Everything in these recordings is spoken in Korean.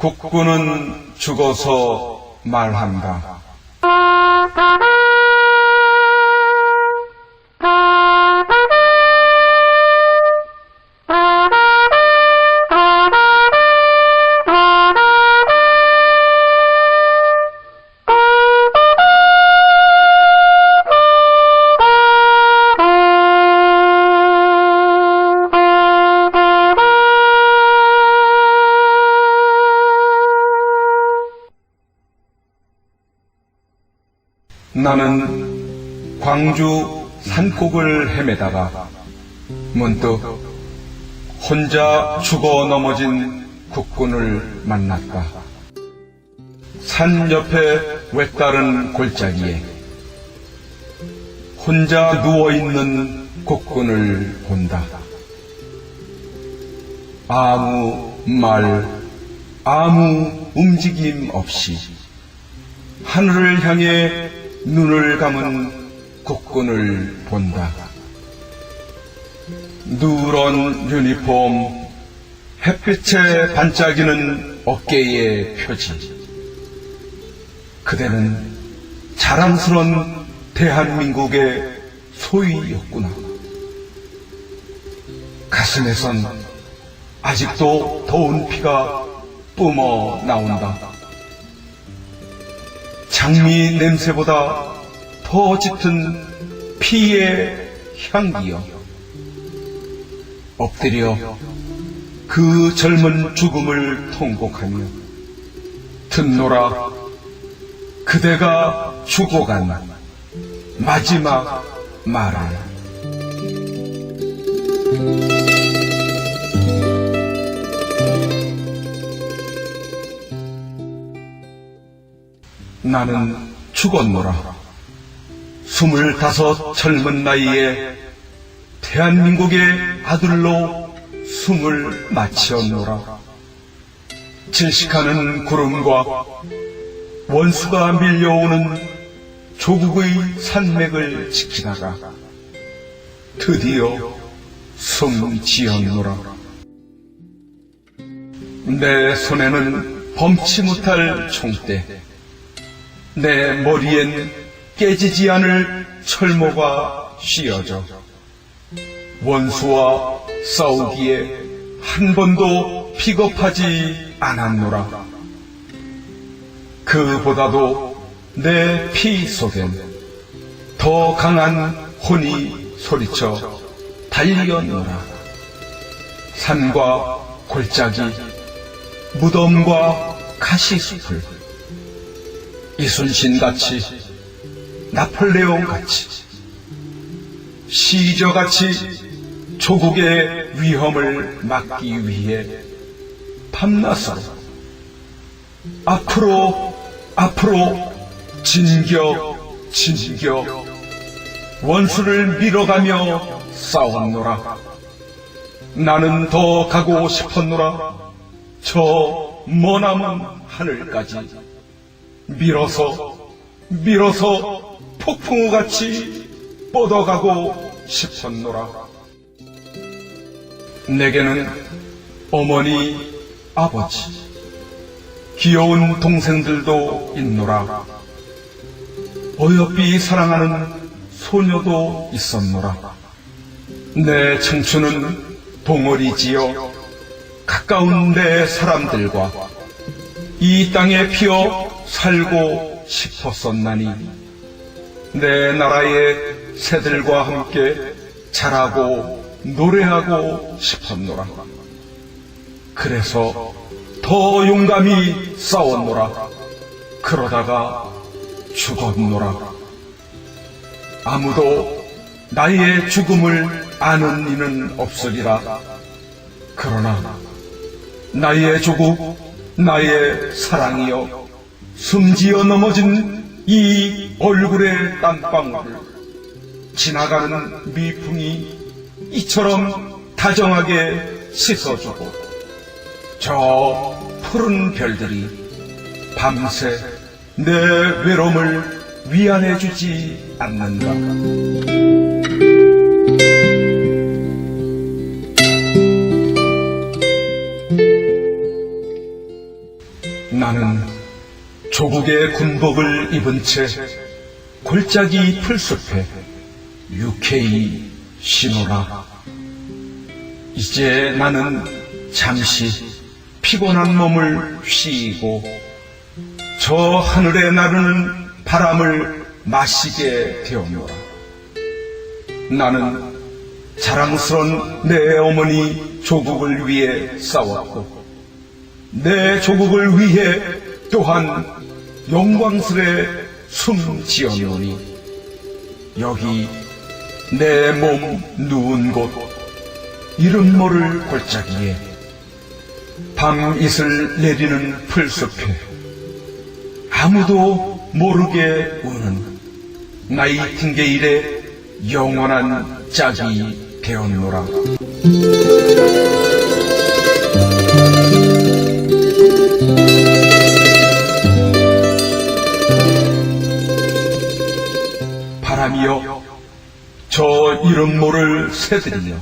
국군은 죽어서 말한다. 나는 광주 산꼭을 헤매다가 문득 혼자 죽어 넘어진 국군을 만났다. 산 옆에 외따른 골짜기에 혼자 누워있는 국군을 본다. 아무 말, 아무 움직임 없이 하늘을 향해 눈을 감은 국군을 본다. 누런 유니폼, 햇빛에 반짝이는 어깨의 표지. 그대는 자랑스런 대한민국의 소위였구나. 가슴에선 아직도 더운 피가 뿜어 나온다. 장미 냄새보다 더 짙은 피의 향기여. 엎드려 그 젊은 죽음을 통곡하며 듣노라 그대가 죽어간 마지막 말을. 나는 죽었노라. 스물다섯 젊은 나이에 대한민국의 아들로 숨을 마치었노라. 질식하는 구름과 원수가 밀려오는 조국의 산맥을 지키다가 드디어 숨 지었노라. 내 손에는 범치 못할 총대, 내 머리엔 깨지지 않을 철모가 씌어져 원수와 싸우기에 한 번도 비겁하지 않았노라. 그보다도 내 피 속엔 더 강한 혼이 소리쳐 달리었노라. 산과 골짜기, 무덤과 가시숲을 이순신같이 나폴레옹같이 시저같이 조국의 위험을 막기 위해 밤낮으로 앞으로 앞으로 진격 진격 원수를 밀어가며 싸웠노라. 나는 더 가고 싶었노라. 저 머나먼 하늘까지 밀어서 밀어서 폭풍우같이 뻗어가고 싶었노라. 내게는 어머니, 아버지, 귀여운 동생들도 있노라. 어여삐 사랑하는 소녀도 있었노라. 내 청춘은 동어리지어 가까운 내 사람들과 이 땅에 피어 살고 싶었었나니 내 나라의 새들과 함께 자라고 노래하고 싶었노라. 그래서 더 용감히 싸웠노라. 그러다가 죽었노라. 아무도 나의 죽음을 아는 이는 없으리라. 그러나 나의 조국, 나의 사랑이여, 숨지어 넘어진 이 얼굴의 땀방울을 지나가는 미풍이 이처럼 다정하게 씻어주고 저 푸른 별들이 밤새 내 외로움을 위안해주지 않는가. 조국의 군복을 입은 채 골짜기 풀숲에 유쾌히 쉬노라. 이제 나는 잠시 피곤한 몸을 쉬고 저 하늘에 나르는 바람을 마시게 되었노라. 나는 자랑스런 내 어머니 조국을 위해 싸웠고 내 조국을 위해 또한 영광스레 숨 지었노니 여기 내 몸 누운 곳 이름 모를 골짜기에 밤 이슬 내리는 풀숲에 아무도 모르게 우는 나이팅게일의 영원한 짝이 되었노라. 바람이여, 저 이름 모를 새들이여,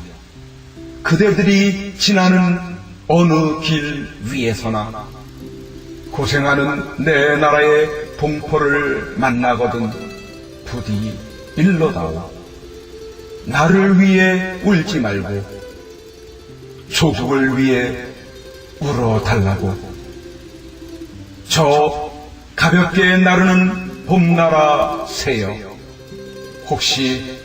그대들이 지나는 어느 길 위에서나 고생하는 내 나라의 동포를 만나거든 부디 일러다오. 나를 위해 울지 말고 조국을 위해 울어달라고. 저 가볍게 나르는 봄나라 새여. 혹시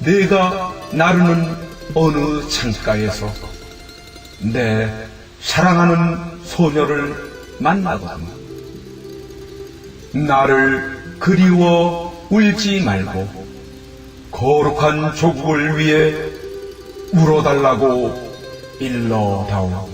내가 나르는 어느 창가에서 내 사랑하는 소녀를 만나거든. 나를 그리워 울지 말고 거룩한 조국을 위해 울어달라고 일러다오.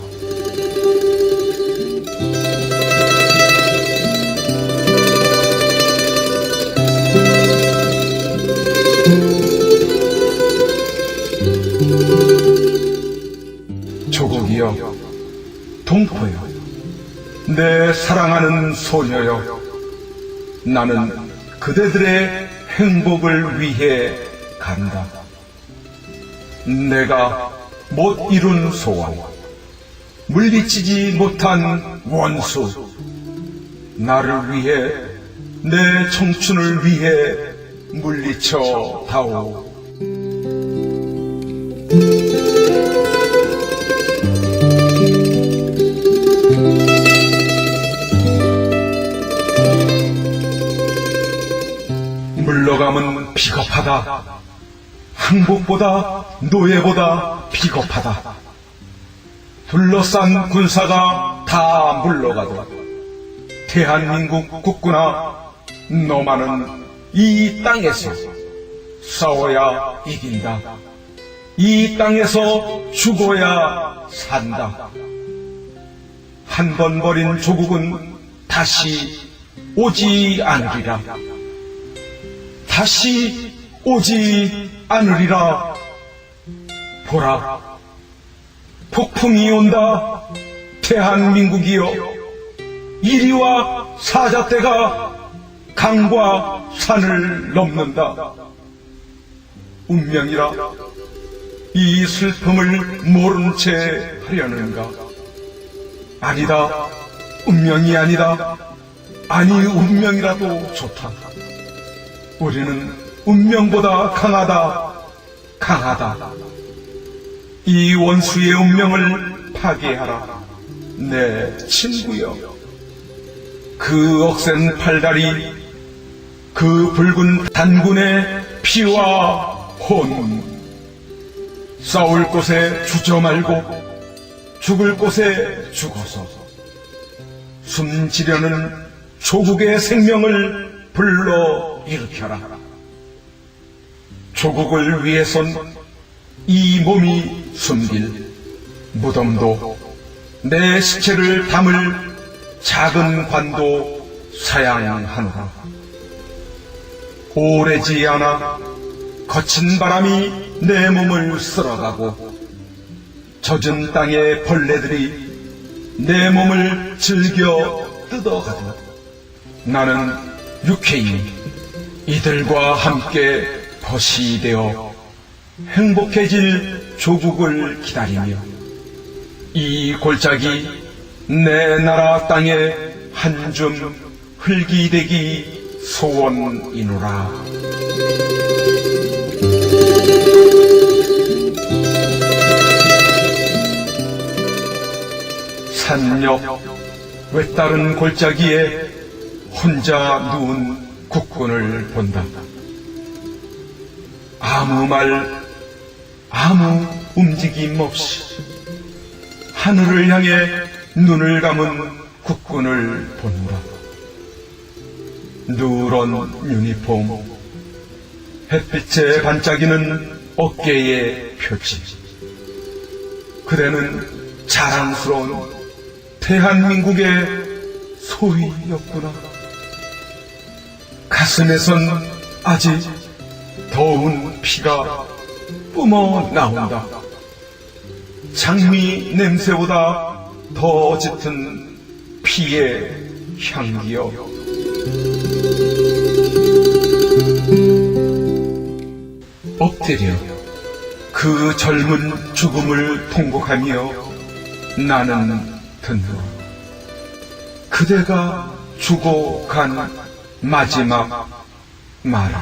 조국이여, 동포여, 내 사랑하는 소녀여, 나는 그대들의 행복을 위해 간다. 내가 못 이룬 소원, 물리치지 못한 원수, 나를 위해, 내 청춘을 위해 물리쳐 다오. 물러감은 비겁하다. 항복보다 노예보다 비겁하다. 둘러싼 군사가 다 물러가도 대한민국 국군아 너만은 이 땅에서 싸워야 이긴다. 이 땅에서 죽어야 산다. 한 번 버린 조국은 다시 오지 않으리라. 다시 오지 않으리라. 보라, 폭풍이 온다. 대한민국이여, 이리와 사자떼가 강과 산을 넘는다. 운명이라, 이 슬픔을 모른 채 하려는가? 아니다, 운명이 아니다. 아니, 운명이라도 좋다. 우리는 운명보다 강하다, 강하다. 이 원수의 운명을 파괴하라, 내 친구여. 그 억센 팔다리, 그 붉은 단군의 피와 혼. 싸울 곳에 주저 말고, 죽을 곳에 죽어서, 숨지려는 조국의 생명을 불러 일으켜라. 조국을 위해선 이 몸이 숨길 무덤도 내 시체를 담을 작은 관도 사양하노라. 오래지 않아 거친 바람이 내 몸을 쓸어가고 젖은 땅의 벌레들이 내 몸을 즐겨 뜯어가도 나는 유쾌히 이들과 함께 벗이 되어 행복해질 조국을 기다리며 이 골짜기 내 나라 땅에 한 줌 흙이 되기 소원이노라. 산역 외다른 골짜기에 혼자 누운 국군을 본다. 아무 말, 아무 움직임 없이 하늘을 향해 눈을 감은 국군을 보노라. 누런 유니폼, 햇빛에 반짝이는 어깨의 표지. 그대는 자랑스러운 대한민국의 소위였구나. 가슴에선 아직 더운 피가 뿜어 나온다. 장미 냄새보다 더 짙은 피의 향기여. 엎드려 그 젊은 죽음을 통곡하며 나는 듣노. 그대가 죽어간 마지막 말을.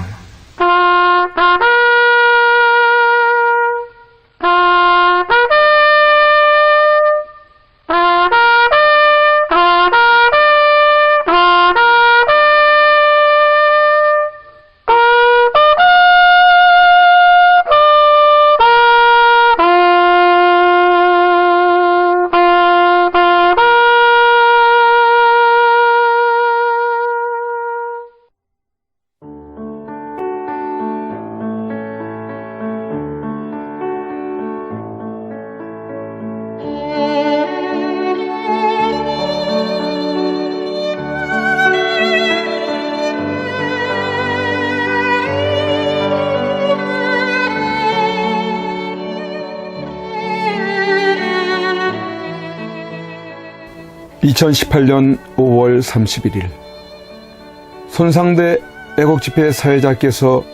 (2018년 5월 31일) 손상대 애국집회 사회자께서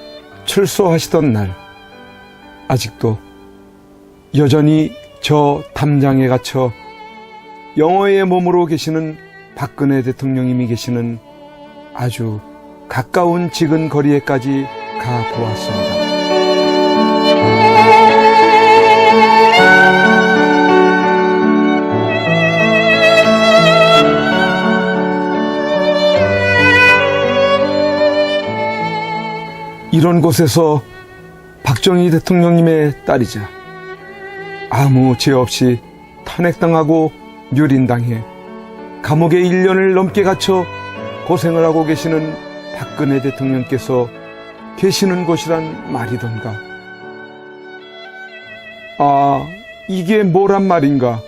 출소하시던 날 아직도 여전히 저 담장에 갇혀 영어의 몸으로 계시는 박근혜 대통령님이 계시는 아주 가까운 지근 거리에까지 가 보았습니다. 이런 곳에서 박정희 대통령님의 딸이자 아무 죄 없이 탄핵당하고 유린당해 감옥에 1년을 넘게 갇혀 고생을 하고 계시는 박근혜 대통령께서 계시는 곳이란 말이던가. 아, 이게 뭐란 말인가?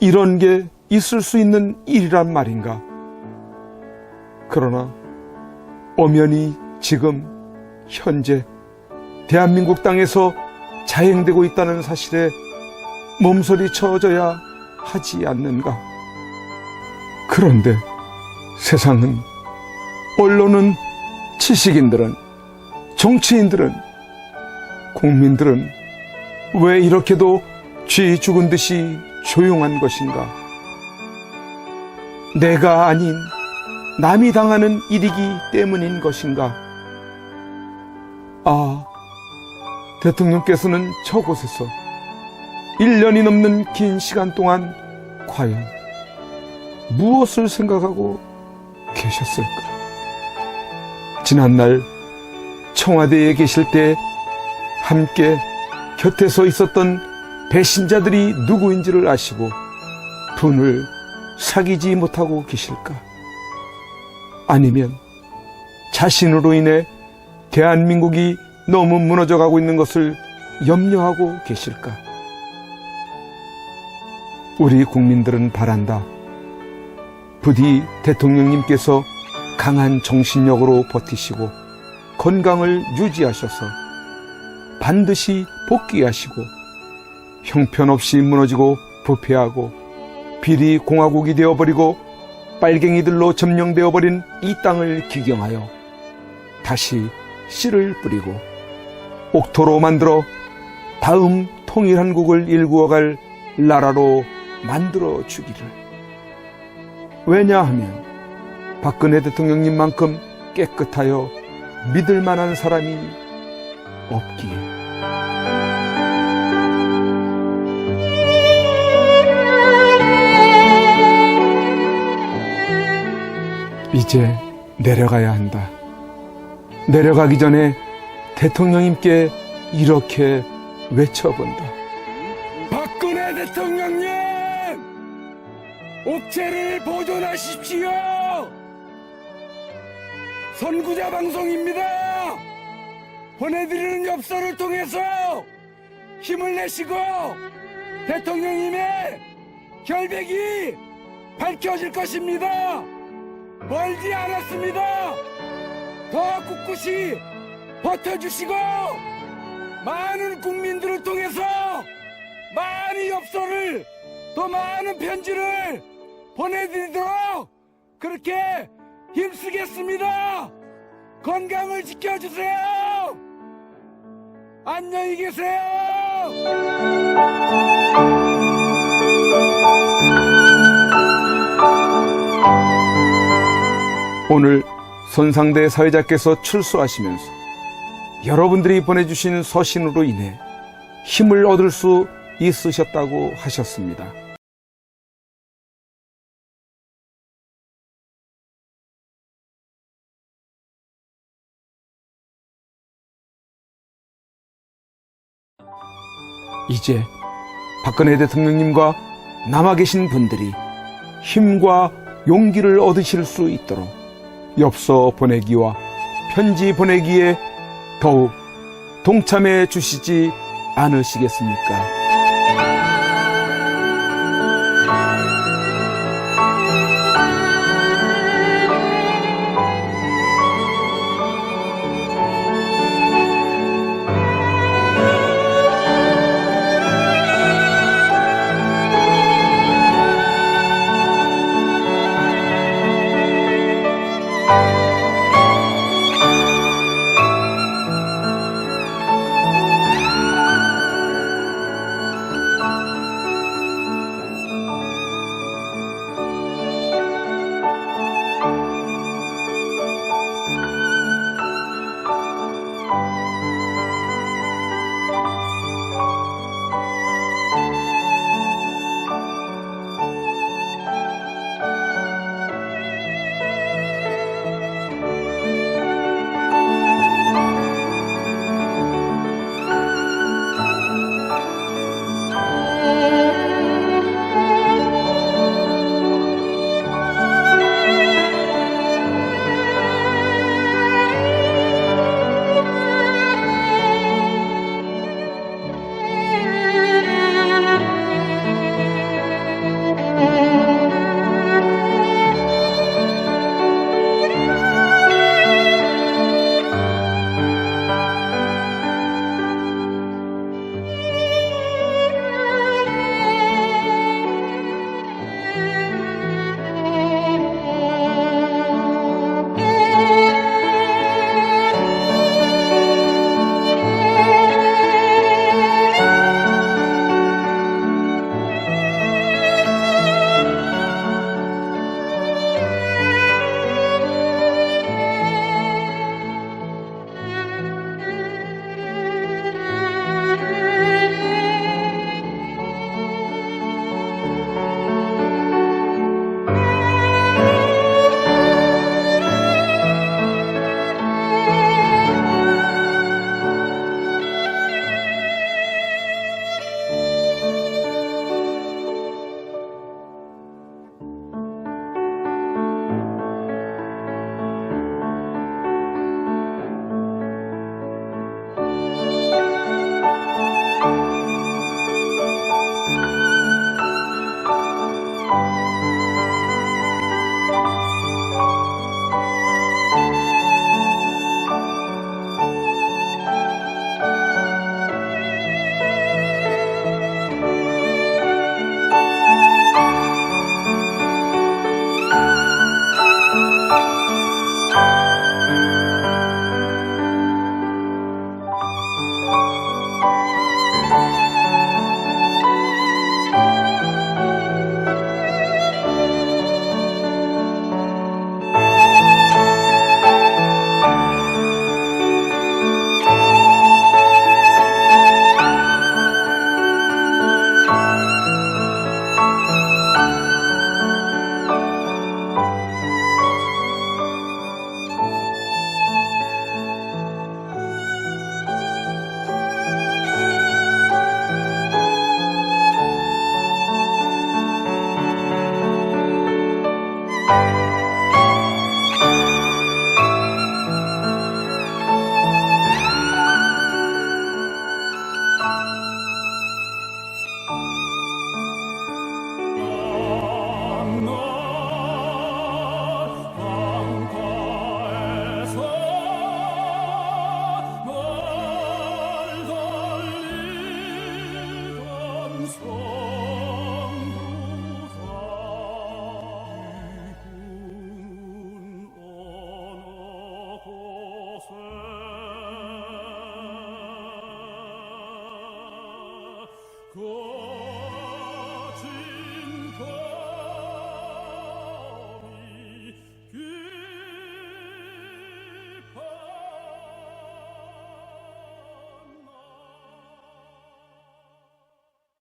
이런 게 있을 수 있는 일이란 말인가? 그러나 엄연히 지금 현재 대한민국 땅에서 자행되고 있다는 사실에 몸서리 쳐져야 하지 않는가. 그런데 세상은, 언론은, 지식인들은, 정치인들은, 국민들은 왜 이렇게도 쥐 죽은 듯이 조용한 것인가? 내가 아닌 남이 당하는 일이기 때문인 것인가? 아, 대통령께서는 저곳에서 1년이 넘는 긴 시간 동안 과연 무엇을 생각하고 계셨을까? 지난날 청와대에 계실 때 함께 곁에 서 있었던 배신자들이 누구인지를 아시고 분을 사귀지 못하고 계실까? 아니면 자신으로 인해 대한민국이 너무 무너져 가고 있는 것을 염려하고 계실까? 우리 국민들은 바란다. 부디 대통령님께서 강한 정신력으로 버티시고 건강을 유지하셔서 반드시 복귀하시고 형편없이 무너지고 부패하고 비리 공화국이 되어버리고 빨갱이들로 점령되어 버린 이 땅을 기경하여 다시 씨를 뿌리고 옥토로 만들어 다음 통일한국을 일구어갈 나라로 만들어 주기를. 왜냐하면 박근혜 대통령님만큼 깨끗하여 믿을 만한 사람이 없기에. 이제 내려가야 한다. 내려가기 전에 대통령님께 이렇게 외쳐본다. 박근혜 대통령님! 옥체를 보존하십시오! 선구자 방송입니다! 보내드리는 엽서를 통해서 힘을 내시고 대통령님의 결백이 밝혀질 것입니다! 멀지 않았습니다! 더 꿋꿋이 버텨주시고 많은 국민들을 통해서 많은 엽서를 더 많은 편지를 보내드리도록 그렇게 힘쓰겠습니다. 건강을 지켜주세요. 안녕히 계세요. 오늘 손상대 사회자께서 출소하시면서 여러분들이 보내주신 서신으로 인해 힘을 얻을 수 있으셨다고 하셨습니다. 이제 박근혜 대통령님과 남아 계신 분들이 힘과 용기를 얻으실 수 있도록 엽서 보내기와 편지 보내기에 더욱 동참해 주시지 않으시겠습니까?